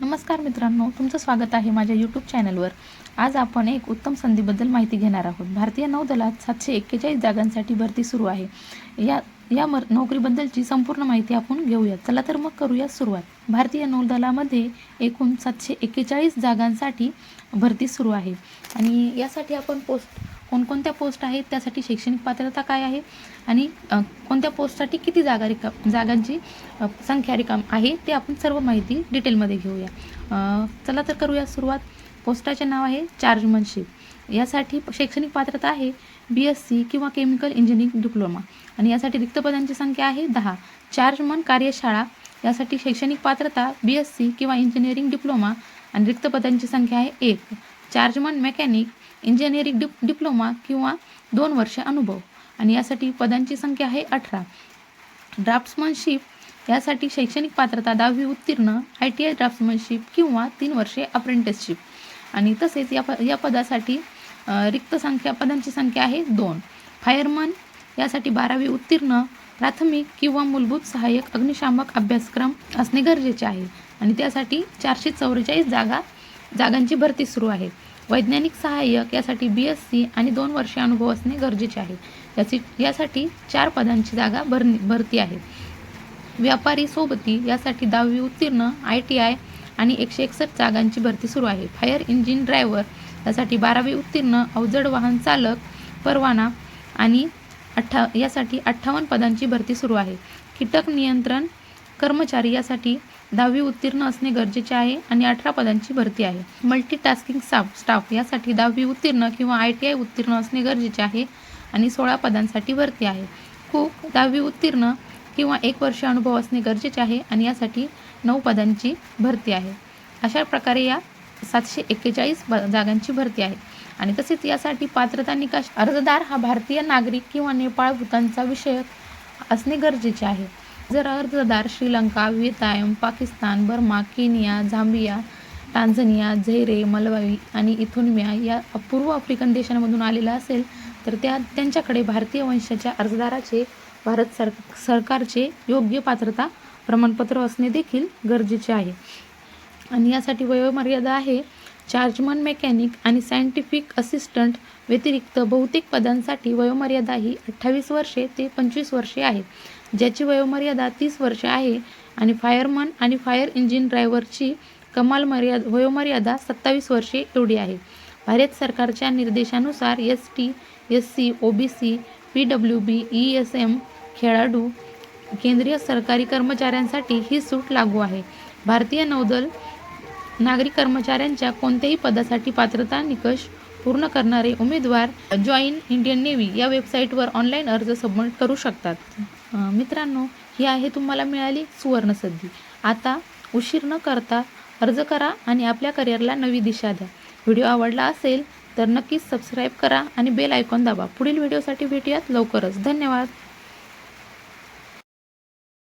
नमस्कार मित्रांनो तुमचं स्वागत आहे माझ्या यूट्यूब चॅनलवर आज आपण एक उत्तम संधीबद्दल माहिती घेणार आहोत. भारतीय नौदलात सातशे एक्केचाळीस जागांसाठी भरती सुरू आहे. या या मर नोकरीबद्दलची संपूर्ण माहिती आपण घेऊया चला तर मग करूया सुरुवात. भारतीय नौदलामध्ये एकूण सातशे एक्केचाळीस जागांसाठी भरती सुरू आहे. आणि यासाठी आपण पोस्ट कोणकोणत्या पोस्ट आहेत त्यासाठी शैक्षणिक पात्रता काय आहे आणि कोणत्या पोस्टसाठी किती जागा रिकाम जागांची संख्या रिकाम आहे ते आपण सर्व माहिती डिटेलमध्ये घेऊया. चला तर करूया सुरुवात. पोस्टाचे नाव आहे चार्जमनशिप. यासाठी शैक्षणिक पात्रता आहे बी एस सी किंवा केमिकल इंजिनिअरिंग डिप्लोमा आणि यासाठी रिक्त पदांची संख्या आहे दहा. चार्जमन कार्यशाळा यासाठी शैक्षणिक पात्रता बी एस सी किंवा इंजिनिअरिंग डिप्लोमा आणि रिक्त पदांची संख्या आहे एक. Chargeman mechanic engineering dip diploma किंवा दोन वर्ष अनुभव. आणि यासाठी पदांची संख्या आहे अठरा. ड्राफ्ट्समनशिप यासाठी शैक्षणिक पात्रता दहावी उत्तीर्ण आय टी आय ड्राफ्ट्समनशिप किंवा तीन वर्षे अप्रेंटिसशिप आणि तसेच या प या पदासाठी रिक्त संख्या पदांची संख्या आहे दोन. फायरमन यासाठी बारावी उत्तीर्ण प्राथमिक किंवा मूलभूत सहाय्यक अग्निशामक अभ्यासक्रम असणे गरजेचे आहे. आणि त्यासाठी चारशे चौवेचाळीस जागा जागांची भरती सुरू आहे. वैज्ञानिक सहाय्यक यासाठी बी एस सी आणि दोन वर्षे अनुभव असणे गरजेचे आहे. याची यासाठी चार पदांची जागा भरणी भरती आहे. व्यापारी सोबती यासाठी दहावी उत्तीर्ण आय टी आय आणि एकशे एकसष्ट जागांची भरती सुरू आहे. फायर इंजिन ड्रायव्हर यासाठी बारावी उत्तीर्ण अवजड वाहन चालक परवाना आणि अठ्ठा यासाठी अठ्ठावन्न पदांची भरती सुरू आहे. कीटक नियंत्रण कर्मचारी यासाठी दहावी उत्तीर्ण असणे गरजेचे आहे आणि अठरा पदांची भरती आहे. मल्टीटास्किंग स्टाफ स्टाफ यासाठी दहावी उत्तीर्ण किंवा आय टी आय उत्तीर्ण असणे गरजेचे आहे आणि सोळा पदांसाठी भरती आहे. कुक दहावी उत्तीर्ण किंवा एक वर्ष अनुभव असणे गरजेचे आहे आणि यासाठी नऊ पदांची भरती आहे. अशा प्रकारे या सातशे एक्केचाळीस ब जागांची भरती आहे. आणि तसेच यासाठी पात्रता निकष अर्जदार हा भारतीय नागरिक किंवा नेपाळ भूतानचा विषयक असणे गरजेचे आहे. जर अर्जदार Sri Lanka Vietnam Pakistan Burma Kenya Zambia Tanzania Zaire Malawi आणि इथोनिया या अपूर्व आफ्रिकन देशांमधून आलेला असेल तर त्या त्यांच्याकडे भारतीय वंशाच्या अर्जदाराचे भारत सर सरकारचे योग्य पात्रता प्रमाणपत्र असणे देखील गरजेचे आहे. आणि यासाठी वयोमर्यादा आहे. चार्जमन मेकॅनिक आणि सायंटिफिक असिस्टंट व्यतिरिक्त बहुतेक पदांसाठी वयोमर्यादा ही अठ्ठावीस वर्षे ते पंचवीस वर्षे आहे. ज्याची वयोमर्यादा तीस वर्षे आहे आणि फायरमन आणि फायर इंजिन ड्रायव्हरची कमाल मर्यादा वयोमर्यादा सत्तावीस वर्षे एवढी आहे. भारत सरकारच्या निर्देशानुसार S T S C O B C P W B E S M खेळाडू केंद्रीय सरकारी कर्मचाऱ्यांसाठी ही सूट लागू आहे. भारतीय नौदल नागरिक कर्मचाऱ्यांच्या कोणत्याही पदासाठी पात्रता निकष पूर्ण करणारे उमेदवार जॉईन इंडियन नेव्ही या वेबसाईटवर ऑनलाईन अर्ज सबमिट करू शकतात. मित्रांनो ही आहे तुम्हाला मिळाली सुवर्णसंधी आता उशीर न करता अर्ज करा आणि आपल्या करिअरला नवी दिशा द्या. व्हिडिओ आवडला असेल तर नक्कीच सबस्क्राईब करा आणि बेल आयकॉन दाबा. पुढील व्हिडिओसाठी भेटूयात लवकरच. धन्यवाद.